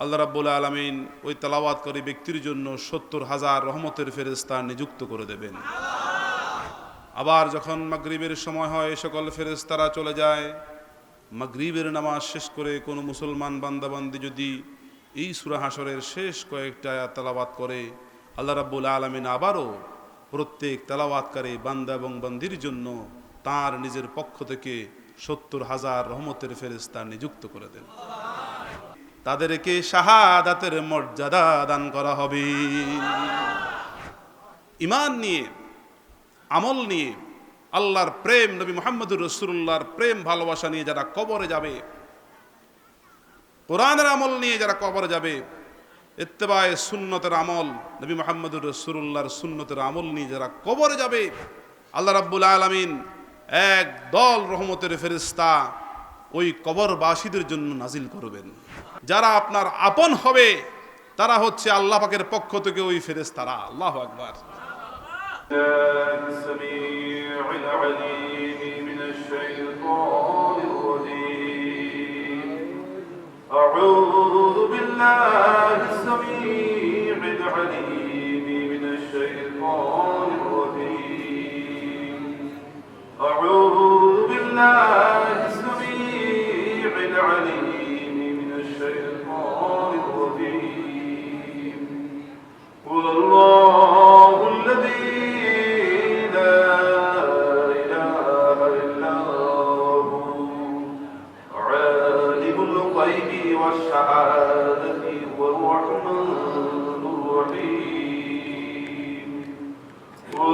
আল্লাহ রাব্বুল আলমিন ওই তালাওয়াতকারী ব্যক্তির জন্য সত্তর হাজার রহমতের ফেরেস্তা নিযুক্ত করে দেবেন। আবার যখন মাগরিবের সময় হয় সকল ফেরেস্তারা চলে যায়। মাগরিবের নামাজ শেষ করে কোনো মুসলমান বান্দাবান্দি যদি এই সুরা হাসরের শেষ কয়েকটা তালাবাত করে, আল্লাহ রাব্বুল আলমিন আবারও প্রত্যেক তালাওয়াতকারী বান্দা এবং বান্দির জন্য তার নিজের পক্ষ থেকে সত্তর হাজার রহমতের ফেরেস্তা নিযুক্ত করে দেন। তাদেরকে শাহাদাতের মর্যাদা দান করা হবে। ইমান নিয়ে, আমল নিয়ে, আল্লাহর প্রেম, নবী মোহাম্মদুর রসুল্লাহর প্রেম, ভালোবাসা নিয়ে যারা কবরে যাবে, কোরআনের আমল নিয়ে যারা কবরে যাবে এত্তেবায় সুন্নতের আমল, নবী মোহাম্মদুর রসুল্লাহর সুন্নতের আমল নিয়ে যারা কবরে যাবে, আল্লাহ রাব্বুল আলমিন এক দল রহমতের ফেরিস্তা ওই কবরবাসীদের জন্য নাজিল করবেন। যারা আপনার আপন হবে তারা হচ্ছে আল্লাহ পাকের পক্ষ থেকে ওই ফেরেস্তারা আল্লাহ আকবার السميع العليم من الشيطان الرجيم أعوذ بالله السميع العليم من الشيطان الرجيم أعوذ بالله السميع العليم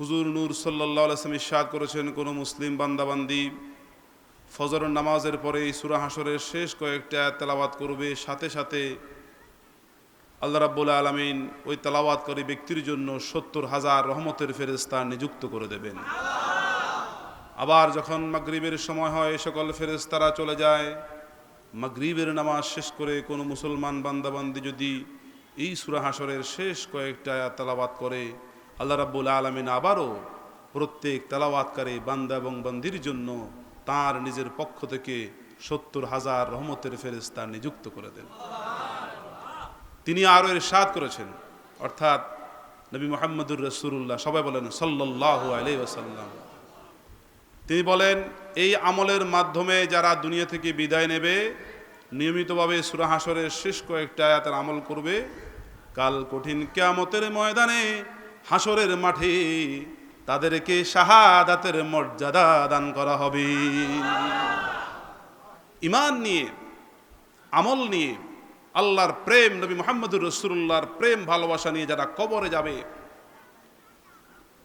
হুজুর নূর সাল্লাহ আলসালাম ইস্বাদ করেছেন, কোনো মুসলিম বান্দাবান্দি ফজরের নামাজের পরে এই সুরা হাসরের শেষ কয়েকটা তেলাওয়াত করবে, সাথে সাথে আল্লাহ রাব্বুল আলমিন ওই তেলাওয়াতকারী ব্যক্তির জন্য সত্তর হাজার রহমতের ফেরেস্তা নিযুক্ত করে দেবেন। আবার যখন মাগরিবের সময় হয় সকল ফেরেস্তারা চলে যায়, মাগরিবের নামাজ শেষ করে কোনো মুসলমান বান্দাবান্দি যদি এই সুরা হাসরের শেষ কয়েকটা তেলাওয়াত করে আল্লাহ রাব্বুল আলমিন আবারও প্রত্যেক তেলাওয়াতকারী বান্দা এবং বান্দির জন্য তার নিজের পক্ষ থেকে সত্তর হাজার রহমতের ফেরেস্তা নিযুক্ত করে দেন। তিনি আরও এর সাদ করেছেন। অর্থাৎ নবী মোহাম্মদুর রসুল্লাহ সবাই বলেন সাল্লাহ আলাই ওসাল্লাম তিনি বলেন, এই আমলের মাধ্যমে যারা দুনিয়া থেকে বিদায় নেবে, নিয়মিতভাবে সুরা হাসরের শেষ কয়েকটা আয়াতের আমল করবে। কাল কঠিন কেয়ামতের ময়দানে হাসরের মাঠে তাদেরকে শাহাদাতের মর্যাদা দান করা হবে। ইমান নিয়ে, আমল নিয়ে, আল্লাহর প্রেম, নবী মোহাম্মদুর রসুল্লাহর প্রেম, ভালোবাসা নিয়ে যারা কবরে যাবে,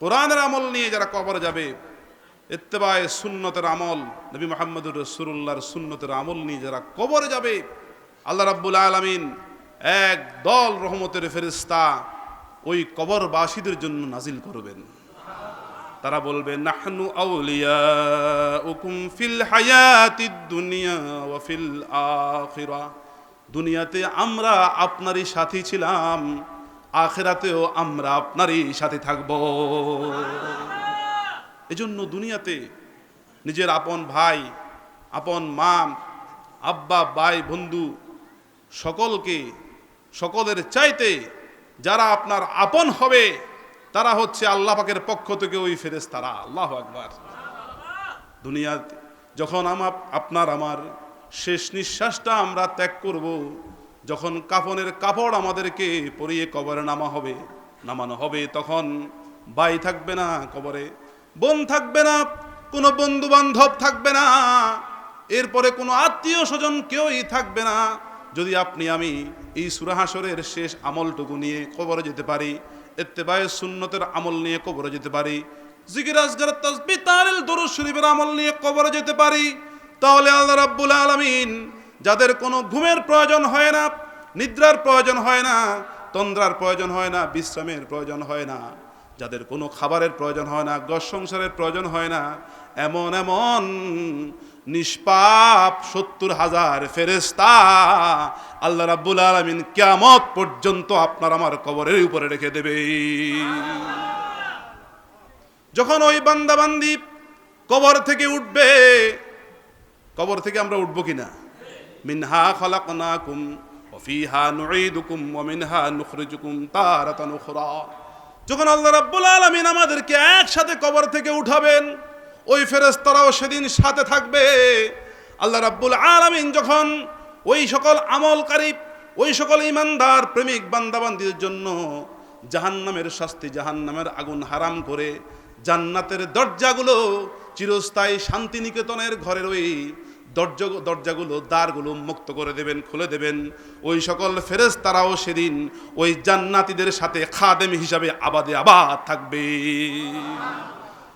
কোরআনের আমল নিয়ে যারা কবরে যাবে এত্তেবায় সুন্নতের আমল, নবী মোহাম্মদুর রসুল্লাহর সুন্নতের আমল নিয়ে যারা কবরে যাবে, আল্লাহ রাব্বুল আলমিন এক দল রহমতের ফেরিস্তা ওই কবরবাসীদের জন্য নাজিল করবেন। তারা বলবে, নাহনু আউলিয়া উকুম ফিল হায়াতিদ দুনিয়া ওয়া ফিল আখিরা। দুনিয়াতে আমরা আপনারই সাথী ছিলাম, আখেরাতেও আমরা আপনারই সাথে থাকব। এজন্য দুনিয়াতে নিজের আপন ভাই, আপন মা আব্বা, ভাই, বন্ধু সকলকে, সকলের চাইতে যারা আপনার আপন হবে, তারা হচ্ছে আল্লাহ পাকের পক্ষ থেকে ওই ফেরেস তারা আল্লাহ আকবার। দুনিয়াতে যখন আমার আপনার আমার শেষ নিঃশ্বাসটা আমরা ত্যাগ করব, যখন কাফনের কাপড় আমাদেরকে পরিয়ে কবরে নামা হবে, নামানো হবে, তখন ভাই থাকবে না কবরে, বোন থাকবে না, কোনো বন্ধু বান্ধব থাকবে না, এরপরে কোনো আত্মীয় স্বজন কেউই থাকবে না। যদি আপনি আমি এই সুরাহাসরের শেষ আমলটুকু নিয়ে কবরে যেতে পারি এত্তেবায় সুন্নতের আমল নিয়ে কবরে যেতে পারি, জিকির আজগার তাসবি তারিল দরুদ শরীফের আমল নিয়ে কবরে যেতে পারি, তাহলে আল্লাহ রাব্বুল আলামিন যাদের কোনো ঘুমের প্রয়োজন হয় না, নিদ্রার প্রয়োজন হয় না, তন্দ্রার প্রয়োজন হয় না, বিশ্রামের প্রয়োজন হয় না, যাদের কোনো খাবারের প্রয়োজন হয় না গস সংসারের প্রয়োজন হয় না, এমন এমন নিষ্পাপ সত্তর হাজার ফেরেস্তা আল্লাহ রাব্বুল আলামিন কিয়ামত পর্যন্ত আপনার আমার কবরের উপরে রেখে দেবে। যখন ওই বান্দাবান্দি কবর থেকে উঠবে, কবর থেকে আমরা উঠবো কিনা? মিনহা খলাকনাকুম ওফিহা নুঈদুকুম ওয়া মিনহা নুখরিজুকুম তারাতান যখন আল্লাহ রাব্বুল আলামিন আমাদেরকে একসাথে কবর থেকে উঠাবেন ওই ফেরেশতারাও সেদিন সাথে থাকবে। আল্লাহ রাব্বুল আলামিন যখন ওই সকল আমলকারী, ওই সকল ইমানদার প্রেমিক বান্দাবান্দিদের জন্য জাহান্নামের শাস্তি, জাহান্নামের আগুন হারাম করে জান্নাতের দরজাগুলো চিরস্থায়ী শান্তিনিকেতনের ঘরের ওই দরজা, দরজাগুলো, দ্বারগুলো মুক্ত করে দেবেন, খুলে দেবেন। ওই সকল ফেরেস তারাও সেদিন ওই জান্নাতীদের সাথে খাদেম হিসাবে আবাদে আবাদ থাকবে।